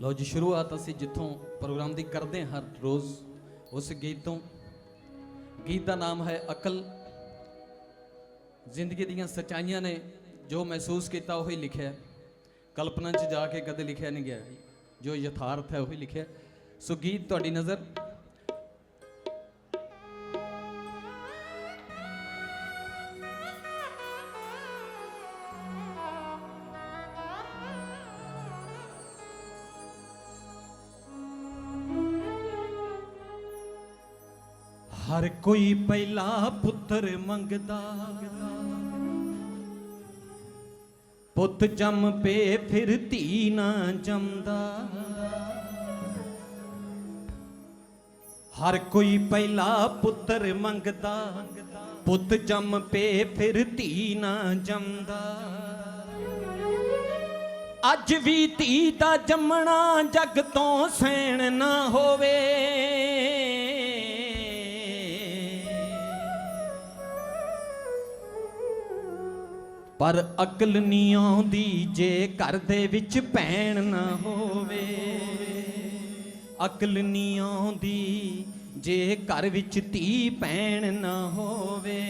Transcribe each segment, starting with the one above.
ਲਓ ਜੀ, ਸ਼ੁਰੂਆਤ ਅਸੀਂ ਜਿੱਥੋਂ ਪ੍ਰੋਗਰਾਮ ਦੀ ਕਰਦੇ ਹਾਂ ਹਰ ਰੋਜ਼, ਉਸ ਗੀਤ ਤੋਂ। ਗੀਤ ਦਾ ਨਾਮ ਹੈ ਅਕਲ। ਜ਼ਿੰਦਗੀ ਦੀਆਂ ਸੱਚਾਈਆਂ ਨੇ ਜੋ ਮਹਿਸੂਸ ਕੀਤਾ ਉਹੀ ਲਿਖਿਆ। ਕਲਪਨਾ 'ਚ ਜਾ ਕੇ ਕਦੇ ਲਿਖਿਆ ਨਹੀਂ ਗਿਆ। ਜੋ ਯਥਾਰਥ ਹੈ ਉਹੀ ਲਿਖਿਆ। ਸੋ ਗੀਤ ਤੁਹਾਡੀ ਨਜ਼ਰ ਹਰ ਕੋਈ ਪਹਿਲਾ ਪੁੱਤਰ ਮੰਗਦਾ। ਪੁੱਤ ਜੰਮ ਪੇ ਫਿਰ ਧੀ ਨਾ ਜੰਮਦਾ। ਹਰ ਕੋਈ ਪਹਿਲਾ ਪੁੱਤਰ ਮੰਗਦਾ। ਪੁੱਤ ਜੰਮ ਪੇ ਫਿਰ ਧੀ ਨਾ ਜੰਮਦਾ। ਅੱਜ ਵੀ ਧੀ ਦਾ ਜੰਮਣਾ ਜੱਗ ਤੋਂ ਸੈਣ ਨਾ ਹੋਵੇ। ਪਰ ਅਕਲ ਨਹੀਂ ਆਉਂਦੀ ਜੇ ਘਰ ਦੇ ਵਿੱਚ ਭੈਣ ਨਾ ਹੋਵੇ। ਅਕਲ ਨਹੀਂ ਆਉਂਦੀ ਜੇ ਘਰ ਵਿੱਚ ਧੀ ਭੈਣ ਨਾ ਹੋਵੇ।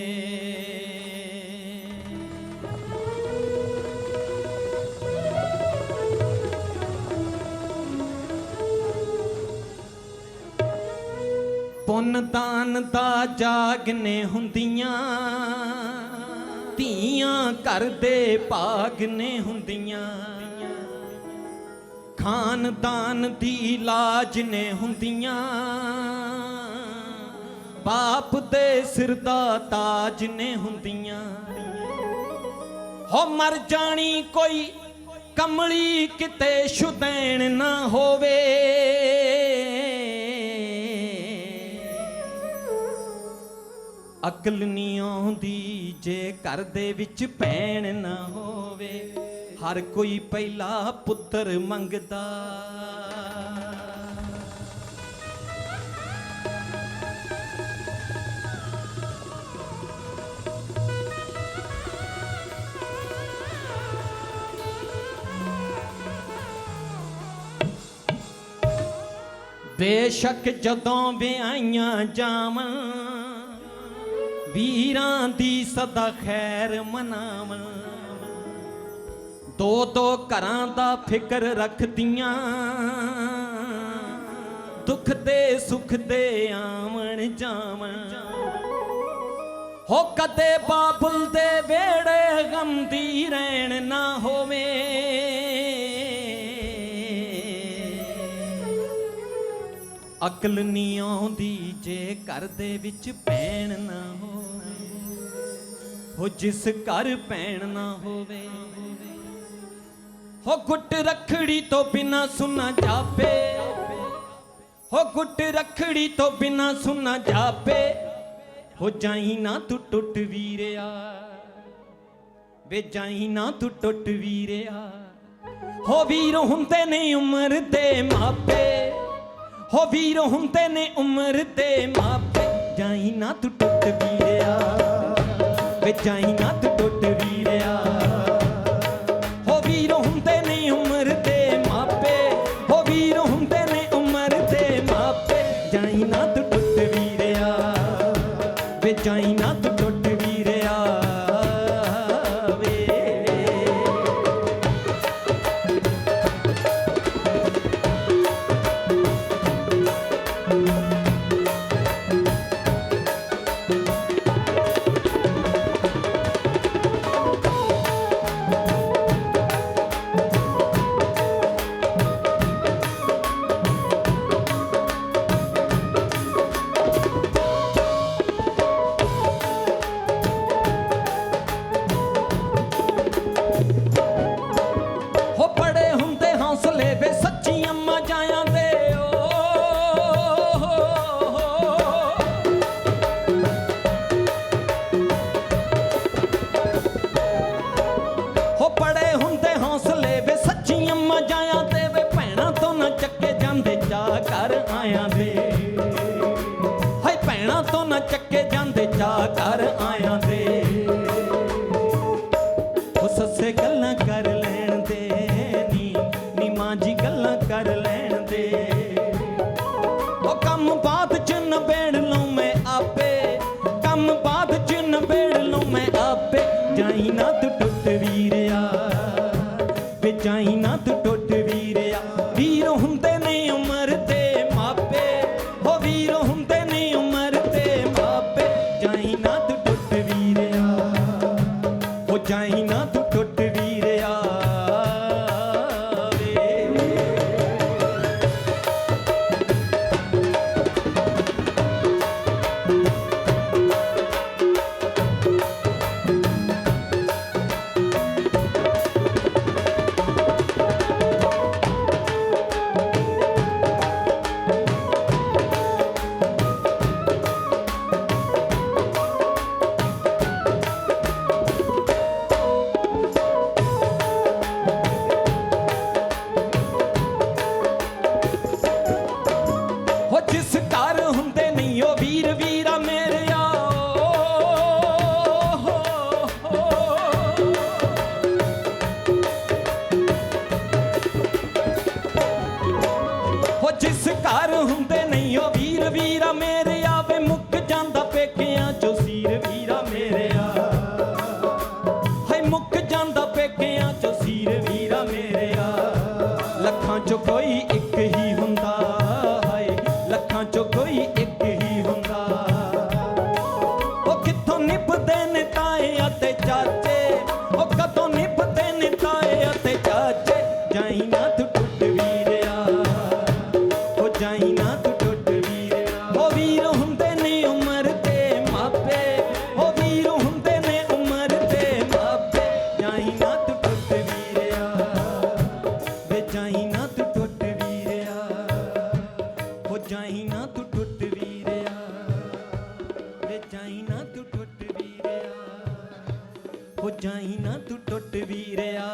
ਪੁੰਨ ਦਾਨ ਦਾ ਜਾਗਨੇ ਹੁੰਦੀਆਂ। ਧੀਆਂ ਘਰ ਦੇ ਭਾਗ ਨੇ ਹੁੰਦੀਆਂ। ਖਾਨਦਾਨ ਦੀ ਲਾਜ ਨੇ ਹੁੰਦੀਆਂ। ਬਾਪ ਦੇ ਸਿਰ ਦਾ ਤਾਜ ਨੇ ਹੁੰਦੀਆਂ। ਹੋ ਮਰ ਜਾਣੀ ਕੋਈ ਕਮਲੀ ਕਿਤੇ ਸ਼ੁਦੈਣ ਨਾ ਹੋਵੇ। ਅਕਲ ਨਹੀਂ ਆਉਂਦੀ, ਜੇ ਘਰ ਦੇ ਵਿੱਚ ਭੈਣ ਨਾ ਹੋਵੇ, ਹਰ ਕੋਈ ਪਹਿਲਾ ਪੁੱਤਰ ਮੰਗਦਾ। ਬੇਸ਼ੱਕ ਜਦੋਂ ਵਿਆਹੀਆਂ ਜਾਵਾਂ ਵੀਰਾਂ ਦੀ ਸਦਾ ਖੈਰ ਮਨਾਵਾਂ। ਦੋ ਦੋ ਘਰਾਂ ਦਾ ਫਿਕਰ ਰੱਖਦੀਆਂ। ਦੁੱਖ ਦੇ ਸੁੱਖ ਦੇ ਆਵਣ ਜਾਵਣ ਹੋ ਕਦੇ ਬਾਬੁਲ ਦੇ ਵੇੜੇ ਗੰਦੀ ਰਹਿਣ ਨਾ ਹੋਵੇ। ਅਕਲ ਨਹੀਂ ਆਉਂਦੀ ਜੇ ਘਰ ਦੇ ਵਿੱਚ ਪੈਣ ਨਾ ਹੋ ਜਿਸ ਘਰ ਭੈਣ ਨਾ ਹੋਵੇ। ਹੋ ਗੁੱਟ ਰਖੜੀ ਤੋਂ ਬਿਨਾ ਸੁਨਾ ਜਾਪੇ। ਹੋ ਗੁੱਟ ਰਖੜੀ ਤੋਂ ਬਿਨਾ ਸੁਨਾ ਜਾਪੇ। ਹੋ ਜਾਈ ਨਾ ਤੂੰ ਟੁੱਟ ਵੀਰਿਆ। ਵੇ ਜਾਈ ਨਾ ਤੂੰ ਟੁੱਟ ਵੀਰਿਆ। ਹੋ ਵੀਰ ਹੁੰਦੇ ਨੇ ਉਮਰ ਦੇ ਮਾਪੇ। ਹੋ ਵੀਰ ਹੁੰਦੇ ਨੇ ਉਮਰ ਦੇ ਮਾਪੇ। ਜਾਈ ਨਾ ਤੂੰ ਟੁੱਟ ਵੀਰਿਆ। ਵੇ ਜਾਈ ਨਾ ਤੂੰ ਟੁੱਟ ਵੀਰਿਆ। ਹੋ ਵੀਰ ਹੁੰਦੇ ਨੇ ਉਮਰ ਦੇ ਮਾਪੇ, ਹੋ ਵੀਰ ਹੁੰਦੇ ਨੇ ਉਮਰ ਦੇ ਮਾਪੇ, ਜਾਈ ਨਾ ਤੂੰ ਟੁੱਟ ਵੀਰਿਆ। ਵੇ ਜਾਈ ਨਾ ਟੁੱਟ ਵੀਰਿਆ। ਵੇ। ਜਾ ਕਰ ਆਇਆਂ ਵੇ ਜਾਈ ਨਾ ਤੂੰ ਟੁੱਟ ਵੀਰਿਆ। ਹੋ ਜਾਈ ਨਾ ਤੂੰ ਟੁੱਟ ਵੀਰਿਆ।